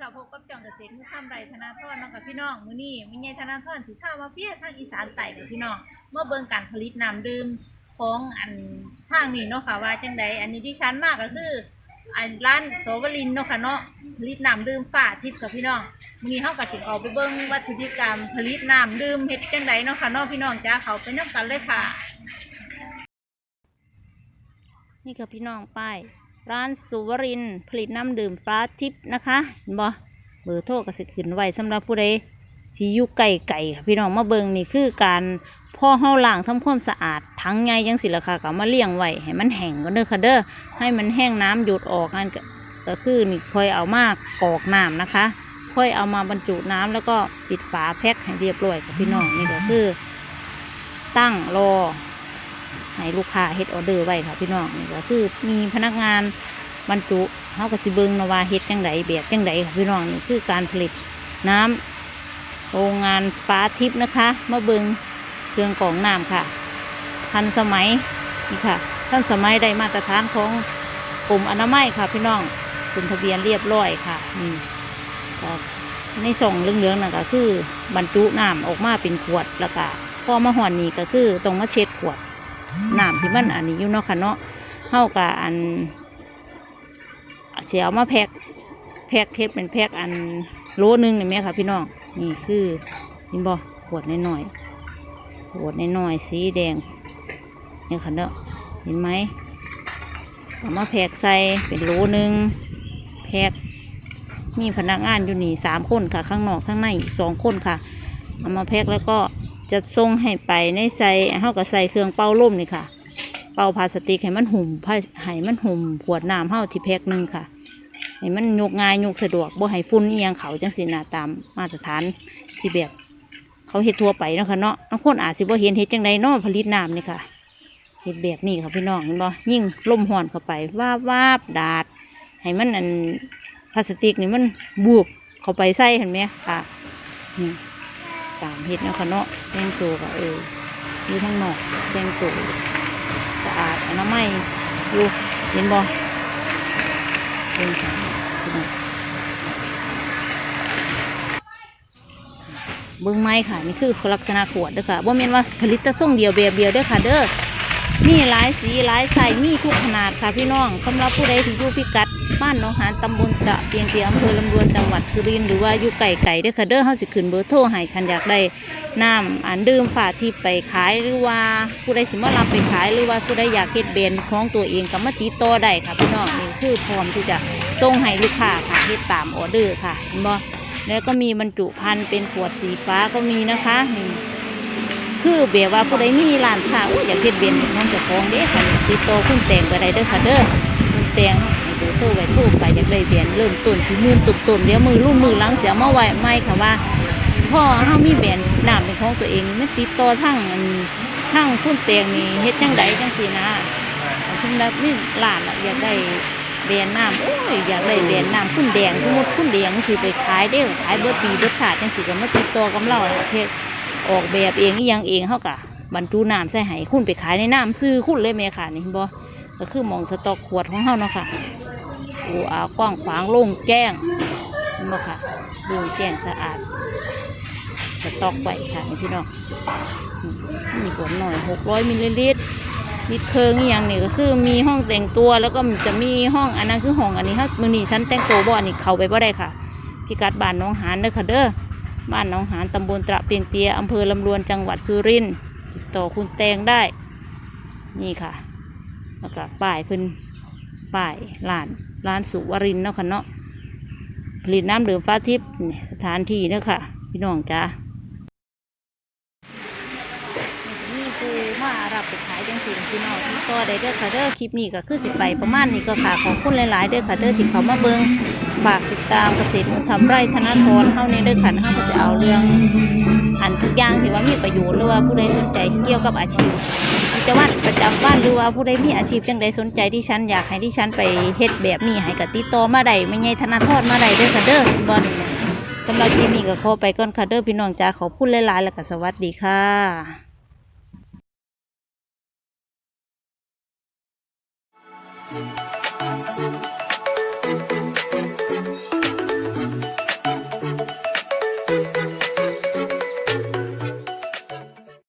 ค่ะพบกับจ่องเกษตรมือข้ามไรธนาธรเนาะกับพี่น้องมื้อนี้มีไงธนาธรสิข้าวมาเพียทางอีสานใต้กับพี่น้องเมื่อเบิ่งการผลิตน้ำดื่มของอันทางนี้เนาะค่ะว่าจังใดอันนี้ที่ชั้นมากก็คือ อันร้านโสวลินเนาะค่ะเนาะผลิตน้ำดื่มฝาทิพย์กับพี่น้องมื้อนี้เฮาก็สิออกไปเบิ่งวัตถุดิบการผลิตน้ำดื่มเฮ็ดจังใดเนาะค่ะเนาะพี่น้องจ้าเขาไปนํกันเลยค่ะ นี่ค่ะพี่น้องป้าย ร้านสุวรินผลิตน้ำดื่มฟ้าทิพย์นะคะเห็นบ่เบอร์โทรก็สิขึ้นไว้สำหรับผู้ใดที่อยู่ไก่ไก่ค่ะพี่น้องมาเบิงนี่คือการพ่อเฮาล้างทำความสะอาดทั้งไงยังสิละค่ะก็มาเลี้ยงไว้ให้มันแห้งก็เด้อค่ะเด้อให้มันแห้งน้ำหยุดออกนั่นก็ก็คือนี่ค่อยเอามากรอกน้ำนะคะ ค่อยเอามาบรรจุน้ำแล้วก็ปิดฝาแพ็คให้เรียบร้อยค่ะพี่น้องนี่ก็คือ ตั้งรอ ให้ลูกค้าเฮ็ดออเดอร์ไว้ค่ะพี่น้องนี่ก็คือมีพนักงานบรรจุเฮาก็สิเบิ่งนาว่าเฮ็ดจังไดแบบจังไดค่ะพี่น้องนี่คือการผลิตน้ำโรงงานฟ้าทิพย์นะคะ มาเบิงเครื่องกรองน้ำค่ะ ทันสมัยนี่ค่ะทันสมัยได้มาตรฐานของกรมอนามัยค่ะ พี่น้องขึ้นทะเบียนเรียบร้อยค่ะนี่ก็ในส่องเหลืองๆนั่นก็คือบรรจุน้ำออกมาเป็นขวดแล้วก็พอมาห่อนนี่ก็คือต้องมาเช็ดขวด น้ำที่มันอันนี้อยู่เนาะค่ะเนาะเฮากับอันเสียเอามาแพ็คแพ็คเทปเป็นแพ็คอันโลนึงนี่แม่ค่ะพี่น้องนี่คือเห็นบ่ขวดน้อยๆขวดน้อยๆสีแดงนี่ค่ะเนาะเห็นไหมเอามาแพ็คใส่เป็นโลนึงแพ็คมีพนักงานอยู่นี่สามคนค่ะ ข้างนอกข้างในสองคนค่ะเอามาแพ็คแล้วก็ จะส่งให้ไปในใส่เฮาก็ใส่เครื่องเป่าลมนี่ค่ะ เป่าพลาสติกให้มันหุ่มผ้าให้มันหุ่มขวดน้ำเฮาที่แพ็คหนึงค่ะให้มันยกง่ายยกสะดวกบ่ให้ฝุ่นเอียงเขาจังสินะตามมาตรฐานที่แบบเขาเฮ็ดทั่วไปเนาะค่ะเนาะบางคนอาจสิบ่เห็นเฮ็ดจังไดเนาะผลิตน้ำนี่ค่ะเฮ็ดแบบนี้ค่ะพี่น้องเห็นบ่ยิ่งลมห่อนเข้าไปวาบวาบดาด ให้มันอันพลาสติกนี่มันบูบเข้าไปใส่เห็นไหมค่ะนี่ ตามเฮ็ดนะคะเนาะแต่งตัวก็เอออยู่ทั้งนอกแต่งตัวสะอาดอนามัยอยู่เห็นบ่เห็นค่ะพี่น้องเบิ้งไม้ค่ะ นี่คือลักษณะขวดเด้อค่ะบ่แม่นว่าผลิตแต่ส่งเดียวแบบเดียวเด้อค่ะเด้อ มีหลายสีหลายไซส์มีทุกขนาดค่ะพี่น้องสำหรับผู้ใดที่อยู่พิกัด บ้านหนองหานตำบลตะเปียงเตียอำเภอลำดวนจังหวัดสุรินทร์หรือว่าอยู่ไก่ไก่เด้อค่ะเด้อเฮาสิขึ้นเบอร์โทรให้คันอยากได้น้ำอันดื่มฝาที่ไปขายหรือว่าผู้ใดสิมารับไปขายหรือว่าผู้ใดอยากเฮ็ดแบรนของตัวเองก็มาติดต่อได้ค่ะพี่น้องนี่คือพร้อมที่จะส่งให้ลูกค้าค่ะเฮ็ดตามออเดอร์ค่ะเห็นบ่แล้วก็มีบรรจุภัณฑ์เป็นขวดสีฟ้าก็มีนะคะนี่ คือแบบว่าผู้ใดมีร้านค้าอยากเฮ็ดแบรนด์ของจ้าของเด้ค่ะติดต่อคุณแตงก็ได้เด้อค่ะเด้อคุณแตงให้เบอร์โทรไว้โทรไปอยากได้แบรนด์เริ่มต้นที่มื่นต้นๆเดี๋ยวมือรุ่นมือหลังเสียมาไว้ไม่ค่ะว่าพ่อเฮามีแบรนด์น้ำเป็นของตัวเองไมันติดต่อทั้งทั้งคุณเตียงนี่เฮ็ดจังใดจังซี่นะสำหรับนี่ร้านอยากได้แบรนด์น้ำโอ้ยอยากได้แบรนด์น้ำคุณแดงสมมติคุณแดงสิไปขายได้ขายเบิดปีเบิดชาติจังซี่ก็มาติดต่อกับเราอะเฮ็ด ออกแบบเองอีหยังเองเฮากะบรรจุน้ำใส่ให้คุณไปขายในน้ำซื้อคุณเลยแม่ค่ะนี่บ่ก็คือมองสต็อกขวดของเฮาเนาะค่ะโอ้อากว้างขวางโล่งแจ้งเห็นบ่ค่ะโล่งแจ้งสะอาดสต็อกไว้ค่ะพี่น้องมีขวดหน่อยหกร้อยมิลลิลิตรลิตรเคิงอย่างนี่ก็คือมีห้องแต่งตัวแล้วก็จะมีห้องอันนั้นคือห้องอันนี้ถ้ามือนี้ฉันแต่งตัวบ่อันนี้เข้าไปบ่ได้ค่ะ พิกัดบ้านน้องหานเด้อค่ะเด้อ บ้านหนองหานตำบลตระเปียงเตียอำเภอลำรวนจังหวัดสุรินทร์ติดต่อคุณแตงได้ นี่ค่ะ แล้วก็ป้ายพิ่นป้ายร้านร้านสุวรินทร์เนาะค่ะเนาะผลิตน้ำดื่มฟ้าทิพย์สถานที่เนาะค่ะ พี่น้องจ้านี่คือมารับไปขายจังสิพี่น้องที่ต่อได้เด้อค่ะเด้อคลิปนี้ก็คือสิไปประมาณนี้ก็ค่ะขอบคุณหลาย ๆ เด้อค่ะเด้อที่เขามาเบิ่ง ฝากติดตามเกษตรมุนทำไร่ธนาทรเข้าในด้วยขันเข้าก็จะเอาเรื่องอันทุกอย่างที่ว่ามีประโยชน์หรือว่าผู้ใดสนใจเกี่ยวกับอาชีพจะวัตประจำบ้านหรือว่าผู้ใดมีอาชีพจังใดสนใจที่ฉันอยากให้ที่ฉันไปเฮ็ดแบบนี้ให้กับติโตมาใดไม่ไงธนาทรมาใดเด้อค่ะเด้อบอนสำหรับที่มีก็ขอไปก่อนค่ะเด้อพี่น้องจ๋าขอพูดหลายๆแล้วก็สวัสดีค่ะ